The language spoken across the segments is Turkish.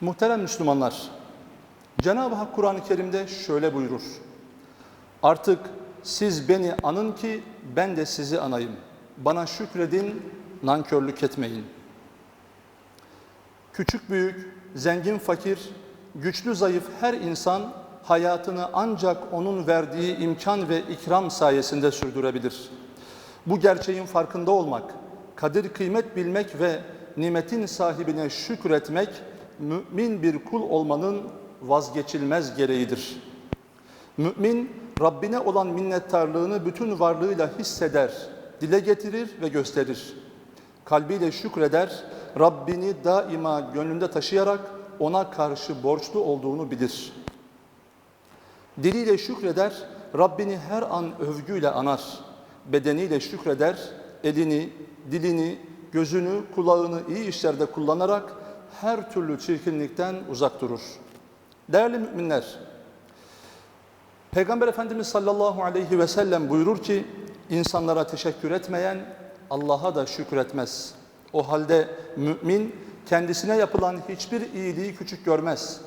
Muhterem Müslümanlar, Cenab-ı Hak Kur'an-ı Kerim'de şöyle buyurur. Artık siz beni anın ki ben de sizi anayım. Bana şükredin, nankörlük etmeyin. Küçük büyük, zengin fakir, güçlü zayıf her insan hayatını ancak onun verdiği imkan ve ikram sayesinde sürdürebilir. Bu gerçeğin farkında olmak, kadir kıymet bilmek ve nimetin sahibine şükretmek mümin bir kul olmanın vazgeçilmez gereğidir. Mümin Rabbine olan minnettarlığını bütün varlığıyla hisseder, dile getirir ve gösterir. Kalbiyle şükreder, Rabbini daima gönlünde taşıyarak ona karşı borçlu olduğunu bilir. Diliyle şükreder, Rabbini her an övgüyle anar. Bedeniyle şükreder, elini, dilini, gözünü, kulağını iyi işlerde kullanarak her türlü çirkinlikten uzak durur. Değerli müminler, Peygamber Efendimiz sallallahu aleyhi ve sellem buyurur ki, insanlara teşekkür etmeyen Allah'a da şükretmez. O halde mümin kendisine yapılan hiçbir iyiliği küçük görmez.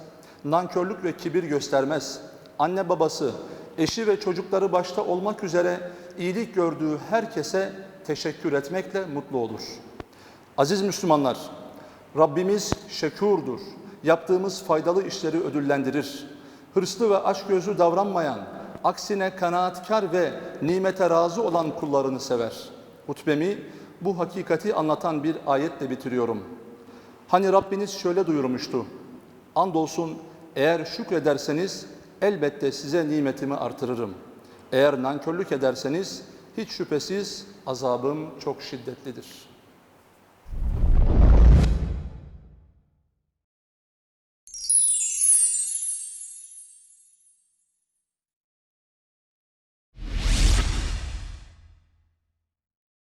Nankörlük ve kibir göstermez. Anne babası, eşi ve çocukları başta olmak üzere iyilik gördüğü herkese teşekkür etmekle mutlu olur. Aziz Müslümanlar, Rabbimiz şekurdur. Yaptığımız faydalı işleri ödüllendirir. Hırslı ve açgözlü davranmayan, aksine kanaatkar ve nimete razı olan kullarını sever. Hutbemi bu hakikati anlatan bir ayetle bitiriyorum. Hani Rabbiniz şöyle duyurmuştu. Andolsun eğer şükrederseniz elbette size nimetimi artırırım. Eğer nankörlük ederseniz hiç şüphesiz azabım çok şiddetlidir.''